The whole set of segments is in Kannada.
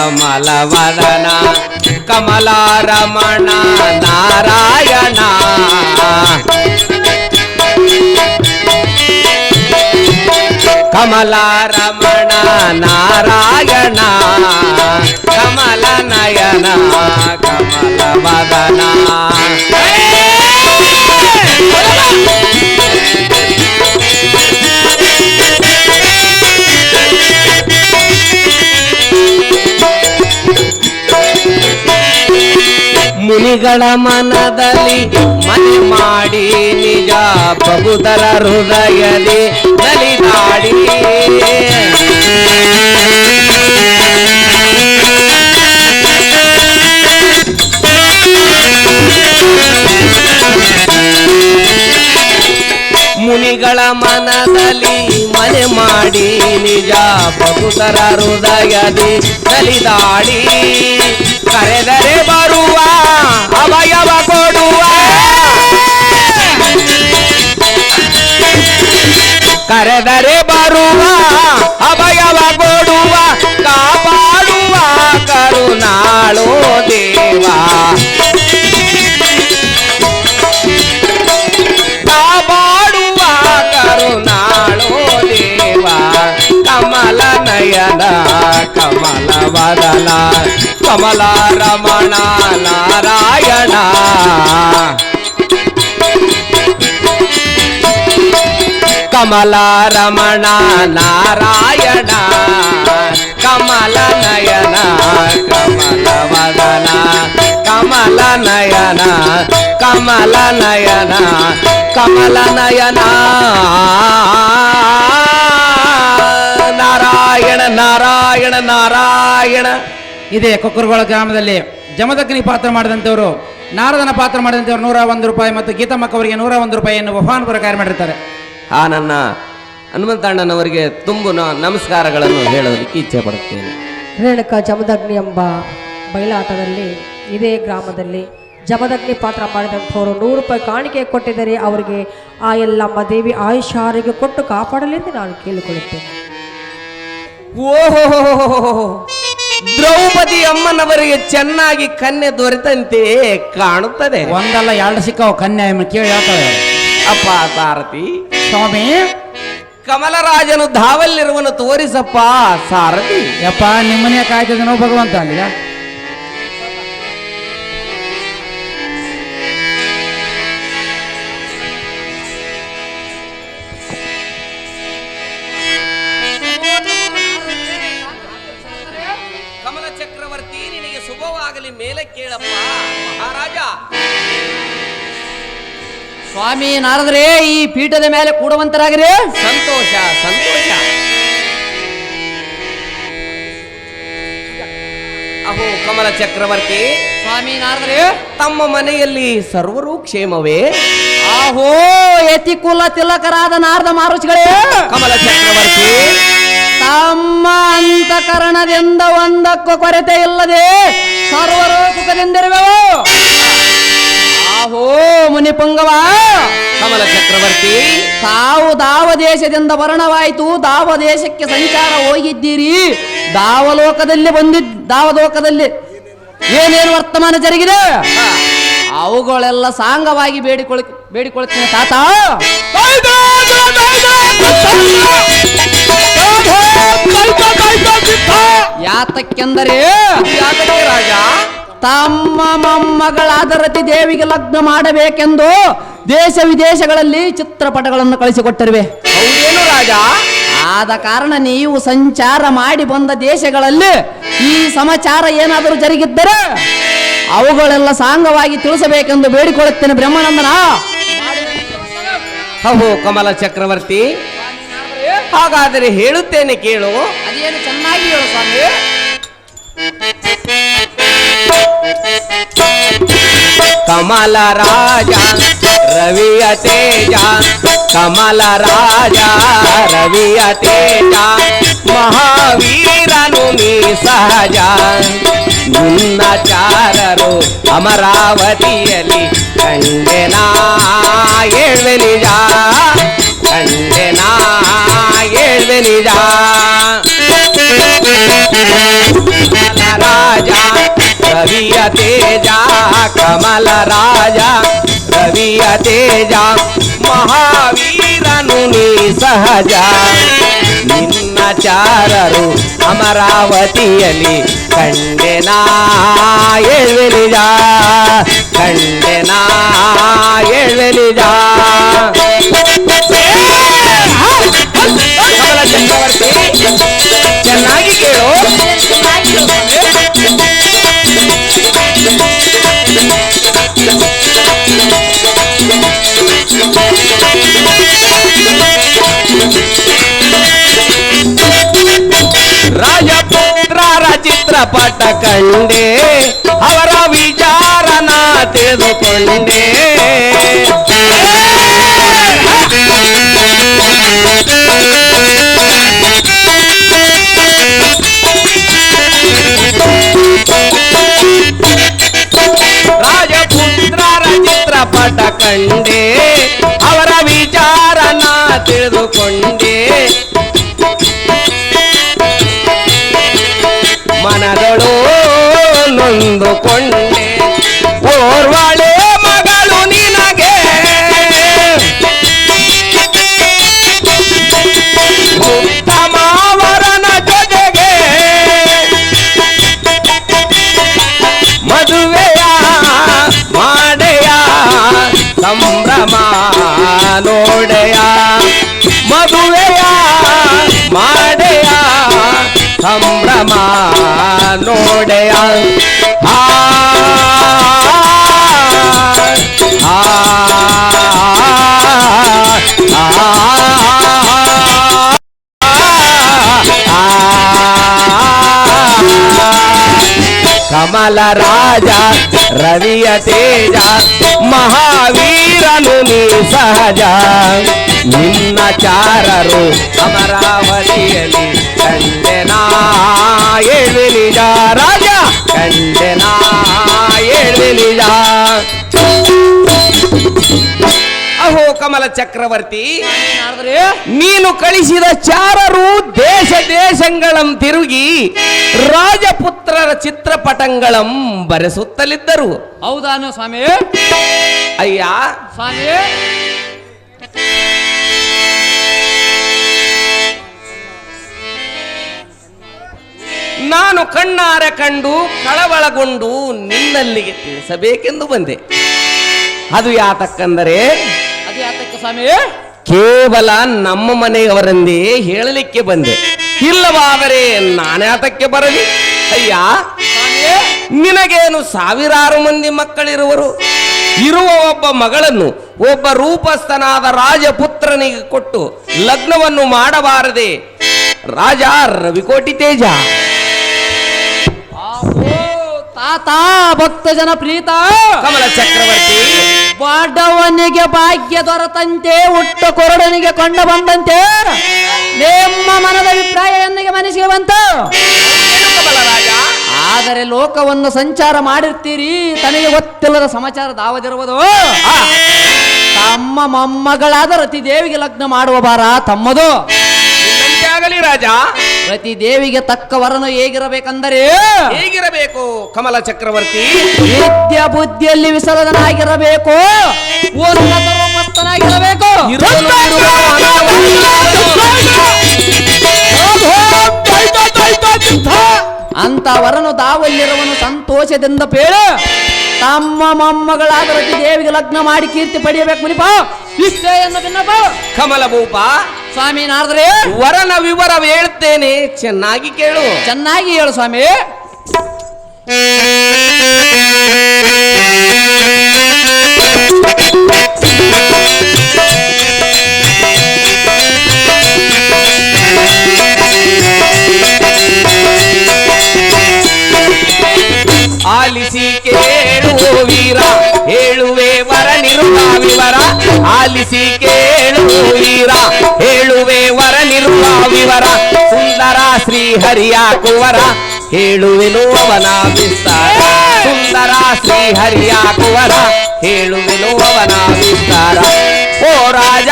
ನಯನ ಕಮಲ ವದನ ಕಮಲ ರಮಣ ನಾರಾಯಣ ಕಮಲ ರಮಣ ನಾರಾಯಣ ಕಮಲ ನಯನ ಕಮಲ ಮುನಿಗಳ ಮನದಲ್ಲಿ ಮನೆ ಮಾಡಿ ನಿಜ ಬಹುದರ ಹೃದಯದಿ ನಲಿದಾಡಿ ಮುನಿಗಳ ಮನದಲ್ಲಿ ಮನೆ ಮಾಡಿ ನಿಜ ಬಹುತರ ಹೃದಯದಿ ನಲಿದಾಡಿ ಕರೆದರೆ ಬರುವ ಅವಯವ ಕೊಡುವ. ಕರೆದರೆ ಬರುವ ಅಭಯವ ಕಮಲ ವದನ ಕಮಲ ರಮಣ ನಾರಾಯಣ ಕಮಲ ರಮಣ ನಾರಾಯಣ ಕಮಲ ನಯನ ಕಮಲ ವದನ ಕಮಲ ನಯನ ಕಮಲ ನಯನ ಕಮಲ ನಯನ ನಾರಾಯಣ ನಾರಾಯಣ ನಾರಾಯಣ. ಇದೆ ಕೊಕ್ಕರಗೋಳ ಗ್ರಾಮದಲ್ಲಿ ಜಮದಗ್ನಿ ಪಾತ್ರ ಮಾಡಿದಂಥವರು ನಾರದನ ಪಾತ್ರ ಮಾಡಿದಂಥವ್ರು ನೂರ ಒಂದು ರೂಪಾಯಿ ಮತ್ತು ಗೀತಮ್ಮಕ್ಕ ಅವರಿಗೆ ನೂರ ಒಂದು ರೂಪಾಯಿಯನ್ನು ಬಹುಮಾನ ಪ್ರಕಾರ ಮಾಡಿರ್ತಾರೆ. ಆ ನನ್ನ ಹನುಮಂತಣ್ಣನವರಿಗೆ ತುಂಬು ನಮಸ್ಕಾರಗಳನ್ನು ಹೇಳೋದಕ್ಕೆ ಇಚ್ಛೆ ಪಡುತ್ತೇನೆ. ರೇಣುಕ ಜಮದಗ್ನಿ ಎಂಬ ಬಯಲಾಟದಲ್ಲಿ ಇದೇ ಗ್ರಾಮದಲ್ಲಿ ಜಮದಗ್ನಿ ಪಾತ್ರ ಮಾಡಿದಂಥವರು ನೂರು ರೂಪಾಯಿ ಕಾಣಿಕೆ ಕೊಟ್ಟಿದ್ದರೆ ಅವರಿಗೆ ಆ ಎಲ್ಲಮ್ಮ ದೇವಿ ಆಯುಷ್ಯ ಆರೋಗ್ಯ ಕೊಟ್ಟು ಕಾಪಾಡಲೆಂದು ನಾನು ಕೇಳಿಕೊಳ್ಳುತ್ತೇನೆ. ಓಹೋ ದ್ರೌಪದಿ ಅಮ್ಮನವರಿಗೆ ಚೆನ್ನಾಗಿ ಕನ್ಯೆ ದೊರೆತಂತೆ ಕಾಣುತ್ತದೆ. ಒಂದಲ್ಲ ಎರಡು ಸಿಕ್ಕವು ಕನ್ಯಾ ಕೇಳಿ ಹೇಳ್ತಾಳೆ ಅಪ್ಪ ಸಾರಥಿ. ಸ್ವಾಮಿ. ಕಮಲರಾಜನು ಧಾವಲ್ಲಿರುವನು ತೋರಿಸಪ್ಪ ಸಾರಥಿ. ಯಪ್ಪ ನಿಮ್ಮನೆ ಕಾಯ್ತಿದ್ದನೋ ಭಗವಂತ ಅಲ್ಲಿಗ ಸ್ವಾಮಿ ನಾರದ್ರೆ ಈ ಪೀಠದ ಮೇಲೆ ಕೂಡುವಂತರಾಗಿರಿ. ಸಂತೋಷ ಸಂತೋಷ. ಅಹೋ ಕಮಲ ಚಕ್ರವರ್ತಿ. ಸ್ವಾಮಿ ನಾರದ್ರೆ. ತಮ್ಮ ಮನೆಯಲ್ಲಿ ಸರ್ವರು ಕ್ಷೇಮವೇ ಆಹೋ ಯತಿ ಕುಲ ತಿಲಕರಾದ ನಾರದ ಮಾರುಚಿಗಳೇ ಕಮಲ ಚಕ್ರವರ್ತಿ. ತಮ್ಮ ಅಂತಕರಣದಿಂದ ಒಂದಕ್ಕೂ ಕೊರತೆ ಇಲ್ಲದೆ ಸರ್ವರು ಸುಖದಿಂದಿರುವೆವು ಆಹೋ ಮುನಿಪುಂಗವ. ಕಮಲ ಚಕ್ರವರ್ತಿ ತಾವು ದಾವ ದೇಶದಿಂದ ವರ್ಣವಾಯಿತು ದಾವ ದೇಶಕ್ಕೆ ಸಂಚಾರ ಹೋಗಿದ್ದೀರಿ. ದಾವಲೋಕದಲ್ಲಿ ಬಂದಿದ್ ದಾವಲೋಕದಲ್ಲಿ ಏನೇನು ವರ್ತಮಾನ ಜರುಗಿದೆ? ಅವುಗಳೆಲ್ಲ ಸಾಂಗವಾಗಿ ಬೇಡಿಕೊಳ್ಳ ಬೇಡಿಕೊಳ್ತೀನಿ ತಾತ. ಯಾತಕ್ಕೆಂದರೆ ಯಾತಕ್ಕೆ ರಾಜ? ತಮ್ಮ ಮೊಮ್ಮಗಳಾದ ರತಿ ದೇವಿಗೆ ಲಗ್ನ ಮಾಡಬೇಕೆಂದು ದೇಶ ವಿದೇಶಗಳಲ್ಲಿ ಚಿತ್ರಪಟಗಳನ್ನು ಕಳಿಸಿಕೊಟ್ಟಿರುವೆ. ಹೌದೇನು ರಾಜ? ಆದ ಕಾರಣ ನೀವು ಸಂಚಾರ ಮಾಡಿ ಬಂದ ದೇಶಗಳಲ್ಲಿ ಈ ಸಮಾಚಾರ ಏನಾದರೂ ಜರುಗಿದ್ದರೆ ಅವುಗಳೆಲ್ಲ ಸಾಂಗವಾಗಿ ತಿಳಿಸಬೇಕೆಂದು ಬೇಡಿಕೊಳ್ಳುತ್ತೇನೆ ಬ್ರಹ್ಮಾನಂದನ. ಹೋ ಕಮಲ ಚಕ್ರವರ್ತಿ. ಹಾಗಾದರೆ ಹೇಳುತ್ತೇನೆ ಕೇಳು. ಅದೇನು ಚೆನ್ನಾಗಿ ಹೇಳು ಸ್ವಾಮಿ. ಕಮಲ ರಾಜ ರವಿಯ ತೇಜ ಕಮಲ ರಾಜ ರವಿಯ ತೇಜ ಮಹಾವೀರನು ನೀ ಸಹಜ ನಿನ್ನಚಾರರು ಅಮರಾವತಿಯಲ್ಲಿ ಕಂಡೆನಾ ಏಳ್ವೆ ನಿಜ ಕಂಡೆನಾ ಏಳ್ವೆ ನಿಜ ಕಮಲ ರಾಜ ರವಿಯ ತೇಜ ಕಮಲ ರಾಜ ರವಿಯ ತೇಜ ಮಹಾವೀರನು ನೀ ಸಹಜ ನಿನ್ನ ಚಾರರು ಅಮರಾವತಿಯಲ್ಲಿ ಕಂಡೆನಾ ಎಳ್ವೆಲಿಜ ಕಂಡೆನಾ ಎಳ್ವೆಲಿಜ ಕಮಲ ಚಕ್ರವರ್ತಿ ಚೆನ್ನಾಗಿ ಕೇಳು ರಾಜಪುತ್ರರ ಚಿತ್ರಪಟ ಕಂಡೆ ಅವರ ವಿಚಾರನ ತಿಳಿದುಕೊಂಡೆ ಚಿತ್ರಪಟ ಕಂಡೆ ಅವರ ವಿಚಾರನ ತಿಳಿದುಕೊಂಡೆ. ಮನದಳು ನೊಂದುಕೊಂಡೆ. ಸಂಭ್ರಮ ನೋಡೆಯ ಆ ಆ ಕಮಲ ರಾಜ ರವಿಯ ತೇಜ ಮಹಾವೀರನು ನೀ ಸಹಜ ನಿನ್ನ ಚಾರರು ಕಂಡೆನಾ ಎಳ್ವಿಲಿಜ ಅಹೋ ಕಮಲ ಚಕ್ರವರ್ತಿ ನೀನು ಕಳಿಸಿದ ಚಾರರು ದೇಶ ದೇಶಗಳಂ ತಿರುಗಿ ರಾಜಪುತ್ರರ ಚಿತ್ರಪಟಂಗಳಂ ಬರೆಸುತ್ತಲಿದ್ದರು. ಹೌದಾನು ಸ್ವಾಮಿ? ಅಯ್ಯ. ಸ್ವಾಮಿ? ನಾನು ಕಣ್ಣಾರೆ ಕಂಡು ಕಳವಳಗೊಂಡು ನಿನ್ನಲ್ಲಿಗೆ ತಿಳಿಸಬೇಕೆಂದು ಬಂದೆ. ಅದು ಯಾತಕ್ಕಂದರೆ? ಅದು ಯಾತಕ್ಕೆ ಸ್ವಾಮಿ? ಕೇವಲ ನಮ್ಮ ಮನೆಯವರಂದೇ ಹೇಳಲಿಕ್ಕೆ ಬಂದೆ. ಇಲ್ಲವಾದರೆ ನಾನ್ಯಾತಕ್ಕೆ ಬರಲಿ? ಅಯ್ಯ ನಿನಗೇನು ಸಾವಿರಾರು ಮಂದಿ ಮಕ್ಕಳಿರುವರು? ಇರುವ ಒಬ್ಬ ಮಗಳನ್ನು ಒಬ್ಬ ರೂಪಸ್ಥನಾದ ರಾಜಪುತ್ರನಿಗೆ ಕೊಟ್ಟು ಲಗ್ನವನ್ನು ಮಾಡಬಾರದೆ ರಾಜ ರವಿಕೋಟಿ ತೇಜ. ತಾತ ಭಕ್ತ ಜನ ಪ್ರೀತ. ಕಮಲ ಚಕ್ರವರ್ತಿ. ಬಾಡವನಿಗೆ ಭಾಗ್ಯ ದೊರೆತಂತೆ ಹುಟ್ಟ ಕೊರಡನಿಗೆ ಕಂಡು ಬಂದಂತೆ. ನಿಮ್ಮ ಮನದ ಅಭಿಪ್ರಾಯ ಎನ್ನಿಗೆ ಮನಸ್ಸಿಗೆ ಬಂತು? ಆದರೆ ಲೋಕವನ್ನು ಸಂಚಾರ ಮಾಡಿರ್ತೀರಿ ತನಗೆ ಗೊತ್ತಿಲ್ಲದ ಸಮಾಚಾರ ದಾವದಿರುವುದು. ತಮ್ಮ ಮೊಮ್ಮಗಳಾದ ರತಿದೇವಿಗೆ ಲಗ್ನ ಮಾಡುವ ಬಾರ ತಮ್ಮದು. ಆಗಲಿ ರಾಜ. ರತಿದೇವಿಗೆ ತಕ್ಕ ವರನು ಹೇಗಿರಬೇಕಂದರೆ ಹೇಗಿರಬೇಕು ಕಮಲ ಚಕ್ರವರ್ತಿ? ನಿತ್ಯ ಬುದ್ಧಿಯಲ್ಲಿ ವಿಸರ್ಜನಾಗಿರಬೇಕು ಅಂತ ವರನು ದಾವಲ್ಲಿರುವನು ಸಂತೋಷದಿಂದ ಪೇಳ. ತಮ್ಮ ಮೊಮ್ಮಗಳಾದ ರತಿ ದೇವಿಗೆ ಲಗ್ನ ಮಾಡಿ ಕೀರ್ತಿ ಪಡೆಯಬೇಕು ಮುನಿಪ. ಇಷ್ಟೇ ಅನ್ನೋ ಭಿನ್ನಪ ಕಮಲ ಭೂಪ. ಸ್ವಾಮಿ ನಾರದ್ರೆ. ವರನ ವಿವರ ಹೇಳ್ತೇನೆ. ಚೆನ್ನಾಗಿ ಕೇಳು. ಚೆನ್ನಾಗಿ ಹೇಳು ಸ್ವಾಮಿ. ವೀರ ಹೇಳುವೆ ವರನಿರುವ ವಿವರ, ಆಲಿಸಿ ಕೇಳು ವೀರ. ಹೇಳುವೆ ವರನಿರುವ ವಿವರ, ಸುಂದರ ಶ್ರೀ ಹರಿಯ ಕುವರ. ಹೇಳುವೆನು ಅವನ ವಿಸ್ತಾರ, ಸುಂದರ ಶ್ರೀ ಹರಿಯ ಕುವರ. ಹೇಳುವೆನು ಅವನ ವಿಸ್ತಾರ. ಓ ರಾಜ!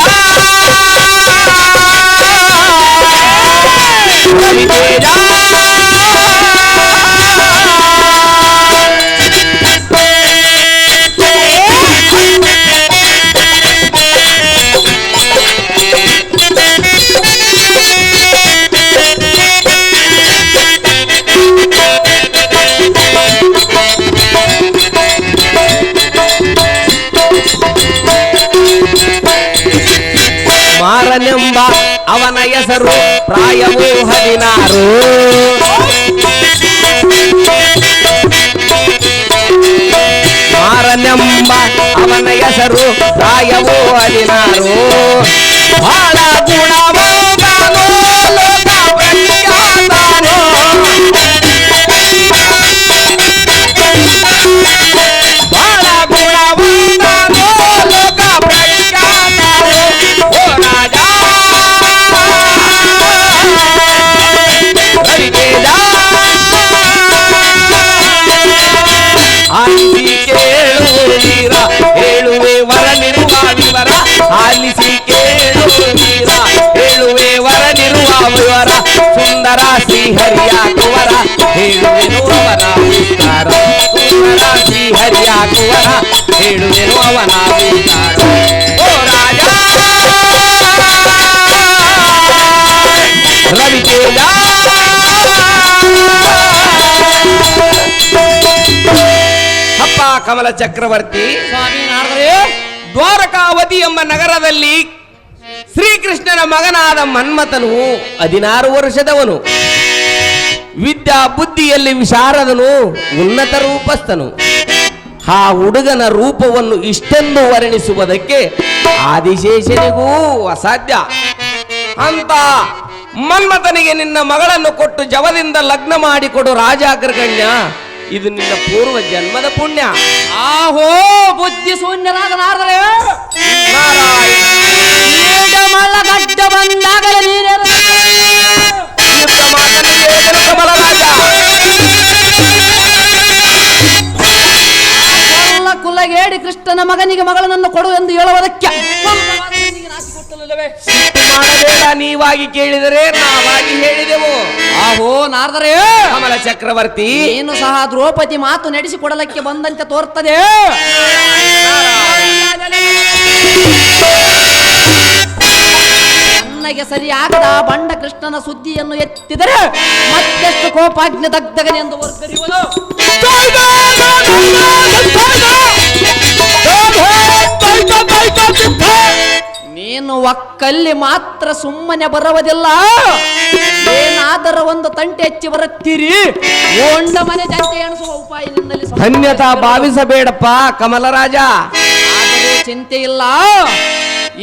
ಹೆಸರು ಪ್ರಾಯವೂ ಹದಿನಾರು ಮಾರನೆಂಬ ಅವನ ಹೆಸರು ಪ್ರಾಯವೂ ಹದಿನಾರು ಬಹಳ ಗುಣವಂತನು ವಿವರ ಸುಂದರ ಶ್ರೀಹರಿಯ ಕುವರ ಹೇಳುವೆನು ಅವನ ವಿಸ್ತಾರ. ಸುಂದರ ಶ್ರೀಹರಿಯ ಕುವರ ಹೇಳುವೆನು ಅವನ ವಿಸ್ತಾರ. ಓ ರಾಜ! ರವಿತೇಜ! ಅಪ್ಪ ಕಮಲ ಚಕ್ರವರ್ತಿ ಸ್ವಾಮಿ ದ್ವಾರಕಾವತಿ ಎಂಬ ನಗರದಲ್ಲಿ ಶ್ರೀಕೃಷ್ಣನ ಮಗನಾದ ಮನ್ಮಥನು ಹದಿನಾರು ವರ್ಷದವನು. ವಿದ್ಯಾ ಬುದ್ಧಿಯಲ್ಲಿ ವಿಶಾರದನು, ಉನ್ನತ ರೂಪಸ್ಥನು. ಆ ಹುಡುಗನ ರೂಪವನ್ನು ಇಷ್ಟೆಂದು ವರ್ಣಿಸುವುದಕ್ಕೆ ಆದಿಶೇಷನಿಗೂ ಅಸಾಧ್ಯ. ಅಂತ ಮನ್ಮಥನಿಗೆ ನಿನ್ನ ಮಗಳನ್ನು ಕೊಟ್ಟು ಜವದಿಂದ ಲಗ್ನ ಮಾಡಿಕೊಡು ರಾಜಾಗ್ರಗಣ್ಯ. ಇದು ನಿನ್ನ ಪೂರ್ವ ಜನ್ಮದ ಪುಣ್ಯ. ಆಹೋ ಬುದ್ಧಿ ಶೂನ್ಯರಾದ ಕೃಷ್ಣನ ಮಗನಿಗೆ ಮಗಳನ್ನು ಕೊಡು ಎಂದು ಹೇಳುವುದಕ್ಕೆ. ಮಾಡಬೇಡ ನೀವಾಗಿ ಕೇಳಿದರೆ ನಾವಾಗಿ ಹೇಳಿದೆವು. ಆಹೋ ನಾರದರೆ! ಕಮಲ ಚಕ್ರವರ್ತಿ. ಏನು ಸಹ ದ್ರೌಪದಿ ಮಾತು ನಡೆಸಿಕೊಡಲಕ್ಕೆ ಬಂದಂತೆ ತೋರ್ತದೆ. ನನಗೆ ಸರಿಯಾಗದ ಬಂಡ ಕೃಷ್ಣನ ಸುದ್ದಿಯನ್ನು ಎತ್ತಿದರೆ ಮತ್ತೆಷ್ಟು ಕೋಪಾಗ್ನಿ ದಗ್ಧಗನೆಂದು ವರ್ಗರಿಯುವುದು ಒಕ್ಕಲ್ಲಿ ಮಾತ್ರ ಸುಮ್ಮನೆ ಬರುವುದಿಲ್ಲ. ಏನಾದರೂ ಒಂದು ತಂಟೆ ಹೆಚ್ಚಿ ಬರುತ್ತೀರಿ? ಓಂಡ ಮನೆ ಜಂಟೆ ಎಣಿಸುವ ಉಪಾಯ ನಿನ್ನಲ್ಲಿ. ಧನ್ಯತಾ ಭಾವಿಸಬೇಡಪ್ಪ ಕಮಲರಾಜ. ಆದರೂ ಚಿಂತೆ ಇಲ್ಲ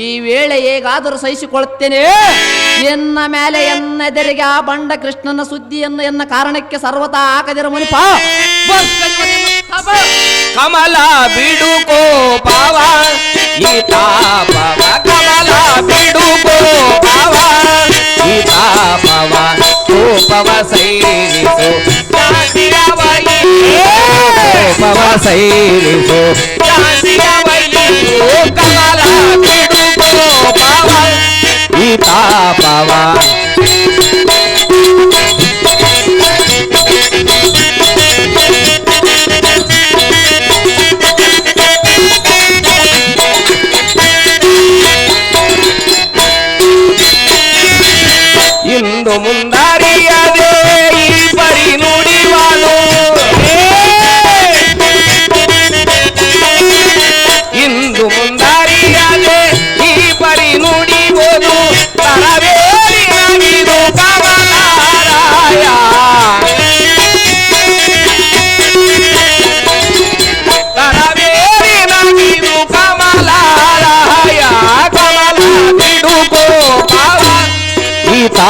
ಈ ವೇಳೆ ಹೇಗಾದರೂ ಸಹಿಸಿಕೊಳ್ಳುತ್ತೇನೆ. ಎನ್ನ ಮೇಲೆ ಎನ್ನೆದರಿಗೆ ಆ ಬಂಡ ಕೃಷ್ಣನ ಸುದ್ದಿಯನ್ನು ಎನ್ನ ಕಾರಣಕ್ಕೆ ಸರ್ವತಾ ಹಾಕದಿರ ಮುನಿಪ. ಕಮಲ ಬಿಡು ಕೋಪವ ಈ ತಾಪವ ಕಮಲ ಬಿಡು ಕೋಪವ ಈ ತಾಪವ ಕೋಪವ ಸೈರಿಸು ಶಾಂತಿಯ ವೈರಿ. ಕೋಪವ ಸೈರಿಸು ಶಾಂತಿಯ ವೈರಿ. ಕಮಲ ಬಿಡು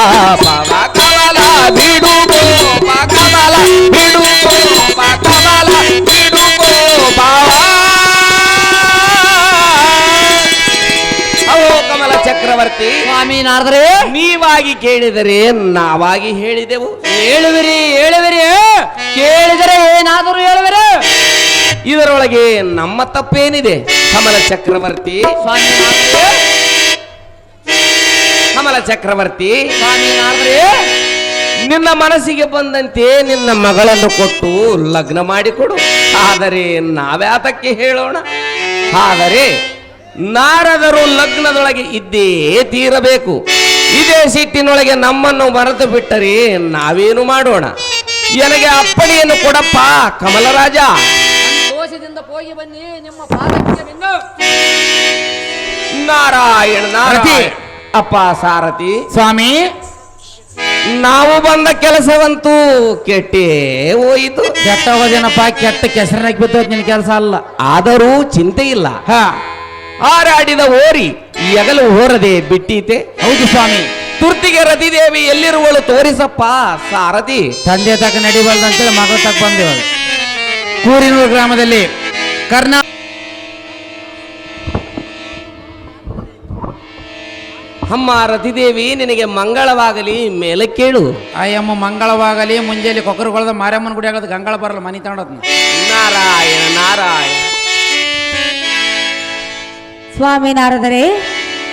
ಈ ತಾಪವ ಕಮಲ ಬಿಡು ಗೋಪ ಕಮಲ ಬಿಡು ಗೋಪ ಕಮಲ ಬಿಡು ಗೋಪಾವ ಅವೋ ಕಮಲ ಚಕ್ರವರ್ತಿ. ಸ್ವಾಮಿ ನಾರದರೆ. ನೀವಾಗಿ ಕೇಳಿದರೆ ನಾವಾಗಿ ಹೇಳಿದೆವು. ಹೇಳುವಿರಿ ಹೇಳುವಿರಿ. ಕೇಳಿದರೆ ಏನಾದರೂ ಹೇಳುವಿರಿ. ಇದರೊಳಗೆ ನಮ್ಮ ತಪ್ಪೇನಿದೆ ಕಮಲ ಚಕ್ರವರ್ತಿ. ಸ್ವಾಮಿ ಕಮಲ ಚಕ್ರವರ್ತಿ. ನಿನ್ನ ಮನಸ್ಸಿಗೆ ಬಂದಂತೆ ನಿನ್ನ ಮಗಳನ್ನು ಕೊಟ್ಟು ಲಗ್ನ ಮಾಡಿಕೊಡು ಆದರೆ ನಾವ್ಯಾತಕ್ಕೆ ಹೇಳೋಣ? ಆದರೆ ನಾರದರು ಲಗ್ನದೊಳಗೆ ಇದ್ದೇ ತೀರಬೇಕು. ಇದೇ ಸಿಟ್ಟಿನೊಳಗೆ ನಮ್ಮನ್ನು ಮರೆತು ಬಿಟ್ಟರೆ ನಾವೇನು ಮಾಡೋಣ? ನನಗೆ ಅಪ್ಪಣೆಯನ್ನು ಕೊಡಪ್ಪ ಕಮಲರಾಜ. ದೋಷದಿಂದ ಹೋಗಿ ಬನ್ನಿ ನಿಮ್ಮ ನಾರಾಯಣ ನಾರಾಯಣ. ಅಪ್ಪ ಸಾರಥಿ ಸ್ವಾಮಿ ನಾವು ಬಂದ ಕೆಲಸವಂತೂ ಕೆಟ್ಟೇ ಹೋಯಿತು. ಕೆಟ್ಟ ಹೋದೇನಪ್ಪ ಕೆಟ್ಟ ಕೆಸರಾಗಿ ಬಿದ್ದೋದ್ ನಿನ್ ಕೆಲಸ ಅಲ್ಲ. ಆದರೂ ಚಿಂತೆ ಇಲ್ಲ. ಹ. ಹಾರಾಡಿದ ಓರಿ ಎಗಲು ಹೋರದೆ ಬಿಟ್ಟೀತೆ. ಹೌದು ಸ್ವಾಮಿ. ತುರ್ತಿಗೆ ರತಿದೇವಿ ಎಲ್ಲಿರುವಳು ತೋರಿಸಪ್ಪ ಸಾರಥಿ. ತಂದೆ ತಕ್ಕ ನಡಿಬಾರ್ದಂತೇಳಿ ಮಗ ತಕ್ಕ ಬಂದೇವಳು. ಕೂರಿನೂರು ಗ್ರಾಮದಲ್ಲಿ ಕರ್ನಾ ಅಮ್ಮ ರತಿದೇವಿ ನಿನಗೆ ಮಂಗಳವಾಗಲಿ ಮೇಲೆ ಕೇಳು. ಅಯ್ಯಮ್ಮ ಮಂಗಳವಾಗಲಿ ಮುಂಜಾನೆ ಕೊಕ್ಕರಗೊಳದ ಮಾರಮ್ಮನ ಗುಡಿ ಆಗೋದು ಗಂಗಳ ಬರಲ್ಲ ಮನಿ ತಗೊಂಡದ್ನ ನಾರಾಯಣ ನಾರಾಯಣ. ಸ್ವಾಮಿ ನಾರದರೆ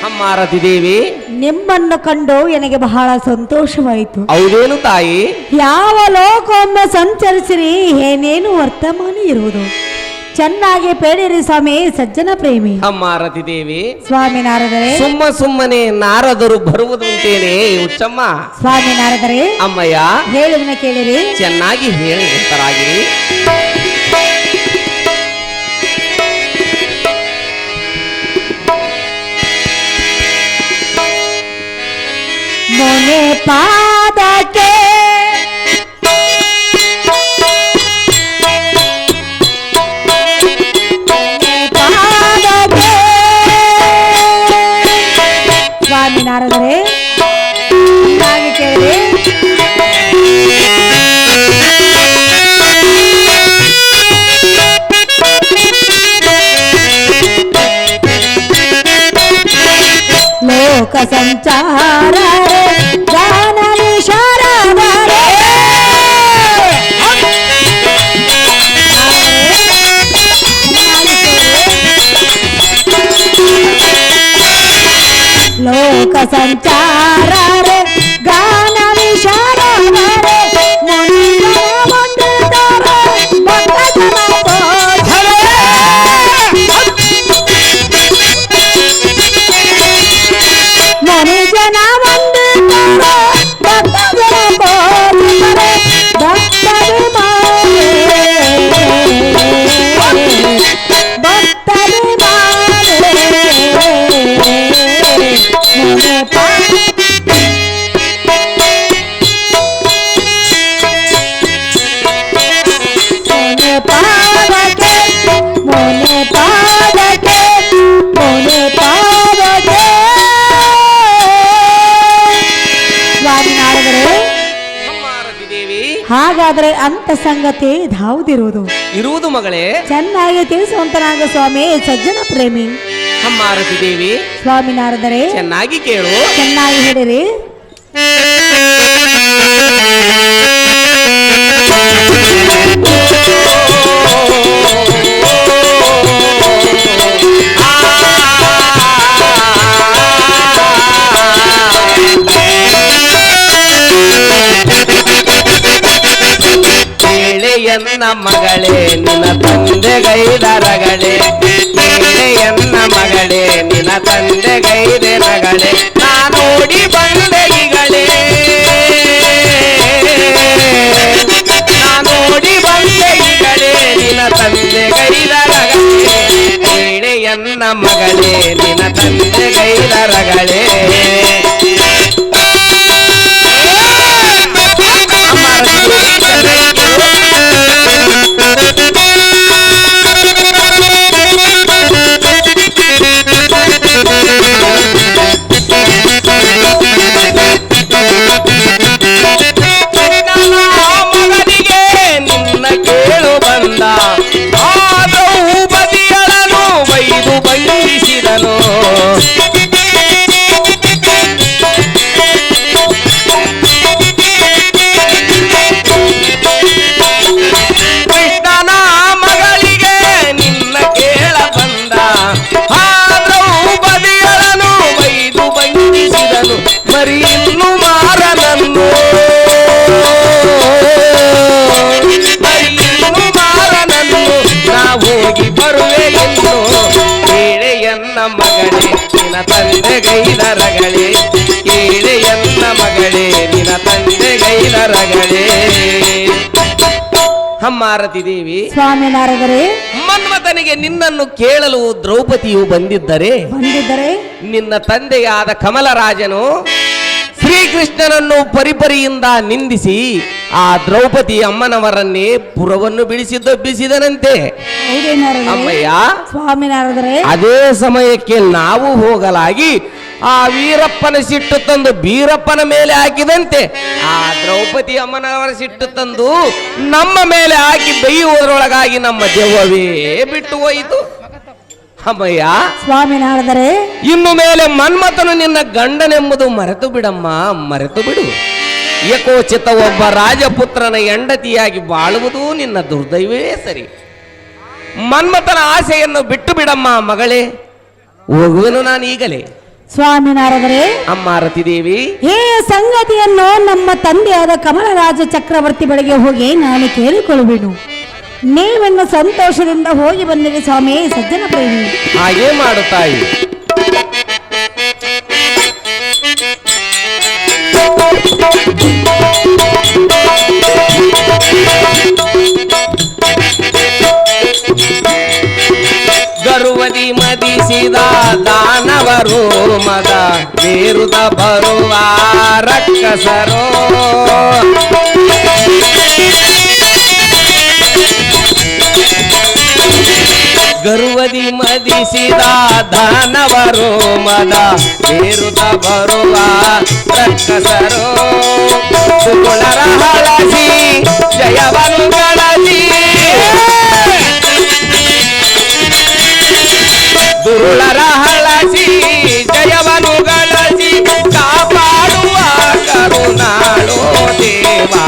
ಅಮ್ಮ ರತಿದೇವಿ ನಿಮ್ಮನ್ನು ಕಂಡು ನನಗೆ ಬಹಳ ಸಂತೋಷವಾಯಿತು. ಹೌದೇನು ತಾಯಿ? ಯಾವ ಲೋಕವನ್ನು ಸಂಚರಿಸಿರಿ ಏನೇನು ವರ್ತಮಾನ ಇರುವುದು? ಚೆನ್ನಾಗಿ ಪೇಡಿರಿ ಸ್ವಾಮಿ ಸಜ್ಜನ ಪ್ರೇಮಿ. ಅಮ್ಮ ರತಿದೇವಿ ಸ್ವಾಮಿ ನಾರದರೆ. ಸುಮ್ಮ ಸುಮ್ಮನೆ ನಾರದರು ಬರುವುದುಂಟೇನೆ ಹುಚ್ಚಮ್ಮ. ಸ್ವಾಮಿ ನಾರದರೆ ಅಮ್ಮಯ್ಯ. ಹೇಳುದನ್ನ ಕೇಳಿರಿ. ಚೆನ್ನಾಗಿ ಹೇಳಿ ಉತ್ತರಾಗಿರಿ. ಮೊನೆ ಪಾದಕ್ಕೆ ನಾರದರೆ ಚೆನ್ನಾಗಿ ಕೇಳಿರಿ ಲೋಕ ಸಂಚಾರ ಸಂಗತಿ ಧಾವುದಿರುವುದು. ಇರುವುದು ಮಗಳೇ. ಚೆನ್ನಾಗಿ ತಿಳಿಸುವಂತನಾಗ ಸ್ವಾಮಿ ಸಜ್ಜನ ಪ್ರೇಮಿ. ಅಮ್ಮ ರತಿದೇವಿ ಸ್ವಾಮಿ ನಾರದರೆ. ಚೆನ್ನಾಗಿ ಕೇಳು. ಚೆನ್ನಾಗಿ ಹೇಳಿರಿ. ಎನ್ನ ಮಗಳೇ ನಿನ್ನ ತಂದೆ ಗೈದರಗಳೇ ಎನ್ನ ಮಗಳೇ ನಿನ್ನ ತಂದೆ ಗೈದೆ ನಗಳೇ ನಾ ನೋಡಿ ಬಂದೆ ಗೈದರಗಳೇ ಕೇಳೆಯನ್ನ ಮಗಳೇ ನಿನ್ನ ತಂದೆ ಗೈಲರಗಳೇ. ಹಮ್ಮಾರತಿ ದೇವಿ ಸ್ವಾಮಿ ನಾರದರೆ ಮನ್ಮಥನಿಗೆ ನಿನ್ನನ್ನು ಕೇಳಲು ದ್ರೌಪದಿಯು ಬಂದಿದ್ದರೆ ಬಂದಿದ್ದರೆ ನಿನ್ನ ತಂದೆಯಾದ ಕಮಲರಾಜನು ಶ್ರೀಕೃಷ್ಣನನ್ನು ಪರಿಪರಿಯಿಂದ ನಿಂದಿಸಿ ಆ ದ್ರೌಪದಿ ಅಮ್ಮನವರನ್ನೇ ಪುರವನ್ನು ಬಿಡಿಸಿದ್ದೊಬ್ಬಿಸಿದನಂತೆ ಅಮ್ಮಯ್ಯ? ಸ್ವಾಮಿ ನಾರದರೆ? ಅದೇ ಸಮಯಕ್ಕೆ ನಾವು ಹೋಗಲಾಗಿ ಆ ವೀರಪ್ಪನ ಸಿಟ್ಟು ತಂದು ಬೀರಪ್ಪನ ಮೇಲೆ ಹಾಕಿದಂತೆ. ಆ ದ್ರೌಪದಿ ಅಮ್ಮನವರ ಸಿಟ್ಟು ತಂದು ನಮ್ಮ ಮೇಲೆ ಹಾಕಿ ಬೈಯುವುದರೊಳಗಾಗಿ ನಮ್ಮ ದೆವ್ವವೇ ಬಿಟ್ಟು ಹೋಯಿತು. ಅಮ್ಮಯ್ಯ. ಸ್ವಾಮಿ ನಾರದರೆ. ಇನ್ನು ಮೇಲೆ ಮನ್ಮಥನು ನಿನ್ನ ಗಂಡನೆಂಬುದು ಮರೆತು ಬಿಡಮ್ಮ ಮರೆತು ಬಿಡು. ಏಕೋಚಿತ ಒಬ್ಬ ರಾಜಪುತ್ರನ ಹೆಂಡತಿಯಾಗಿ ಬಾಳುವುದು ನಿನ್ನ ದುರ್ದೈವೇ ಸರಿ. ಮನ್ಮಥನ ಆಸೆಯನ್ನು ಬಿಟ್ಟು ಬಿಡಮ್ಮ ಮಗಳೇ ಹೋಗುವೆನು ನಾನು ಈಗಲೇ ಸ್ವಾಮಿ ನಾರದರೆ. ಅಮ್ಮ ರತಿದೇವಿ ಈ ಸಂಗತಿಯನ್ನು ನಮ್ಮ ತಂದೆಯಾದ ಕಮಲರಾಜ ಚಕ್ರವರ್ತಿ ಬಳಿಗೆ ಹೋಗಿ ನಾನು ಕೇಳಿಕೊಳ್ಳುವೆನು. ನೀವನ್ನು ಸಂತೋಷದಿಂದ ಹೋಗಿ ಬಂದಿರಿ ಸ್ವಾಮಿ, ಸಜ್ಜನ ಪ್ರೇಮಿ. ಹಾಗೆ ಮಾಡು ತಾಯಿ. ಗರುವದಿ ಮದಿಸಿದ ದಾನವರು ಮದ ಬೇರುದ ಬರುವ ರಕ್ಕಸರೋ ಗರುವದಿ ಮದಿಸಿದ ದಾನವರು ಮದ ಬೇರುದ ಬರುವ ರಕ್ಕಸರೋ ಸುಗುಣರ ಹಳಸಿ ಜಯವನು ಗಳಸಿ ದುರುಳರ ಹಳಸಿ ಜಯವನು ಗಳಸಿ ಕಾಪಾಡುವ ಕರುಣಾಳೋ ದೇವಾ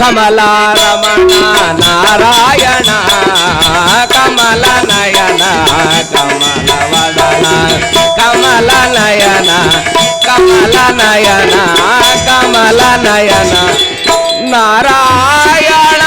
ಕಮಲ ರಮಣ ನಾರಾಯಣ ಕಮಲ ನಯನ ಕಮಲ ವದನ ಕಮಲ ನಯನ ಕಮಲ ನಯನ ಕಮಲ ನಯನ ನಾರಾಯಣ